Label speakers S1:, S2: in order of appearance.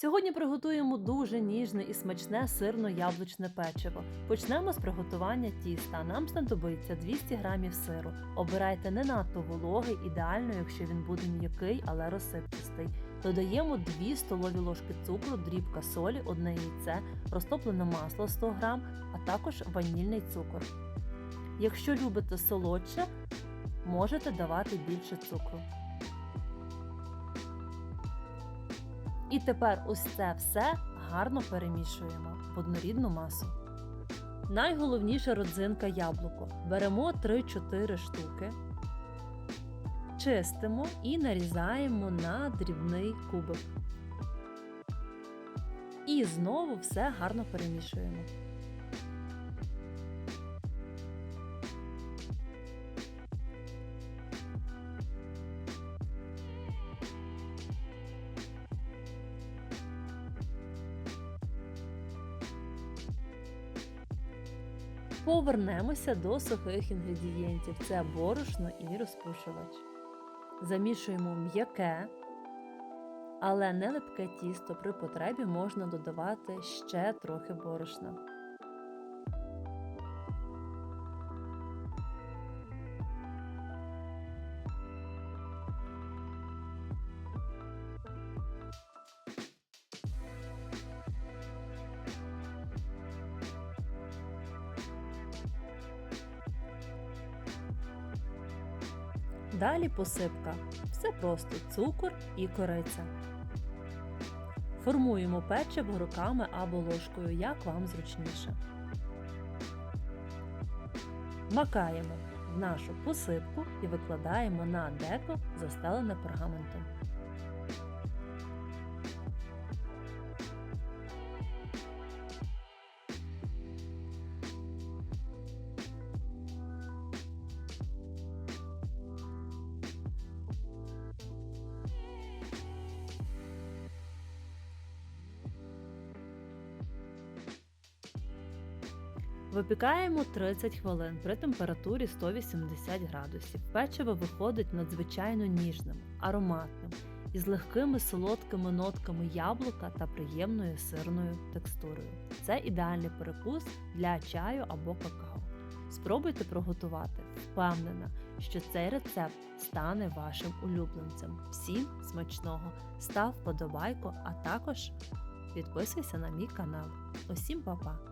S1: Сьогодні приготуємо дуже ніжне і смачне сирно-яблучне печиво. Почнемо з приготування тіста. Нам знадобиться 200 г сиру. Обирайте не надто вологий, ідеально, якщо він буде м'який, але розсипчастий. Додаємо 2 столові ложки цукру, дрібка солі, одне яйце, розтоплене масло 100 г, а також ванільний цукор. Якщо любите солодше, можете давати більше цукру. І тепер ось це все гарно перемішуємо в однорідну масу. Найголовніша родзинка яблуко. Беремо 3-4 штуки, чистимо і нарізаємо на дрібний кубик. І знову все гарно перемішуємо. Повернемося до сухих інгредієнтів: це борошно і розпушувач. Замішуємо м'яке, але не липке тісто. При потребі можна додавати ще трохи борошна. Далі посипка. Все просто цукор і кориця. Формуємо печиво руками або ложкою, як вам зручніше. Макаємо в нашу посипку і викладаємо на деко, застелене пергаментом. Випікаємо 30 хвилин при температурі 180 градусів. Печиво виходить надзвичайно ніжним, ароматним із легкими солодкими нотками яблука та приємною сирною текстурою. Це ідеальний перекус для чаю або какао. Спробуйте приготувати. Впевнена, що цей рецепт стане вашим улюбленцем. Всім смачного! Став вподобайку, а також підписуйся на мій канал. Усім па-па!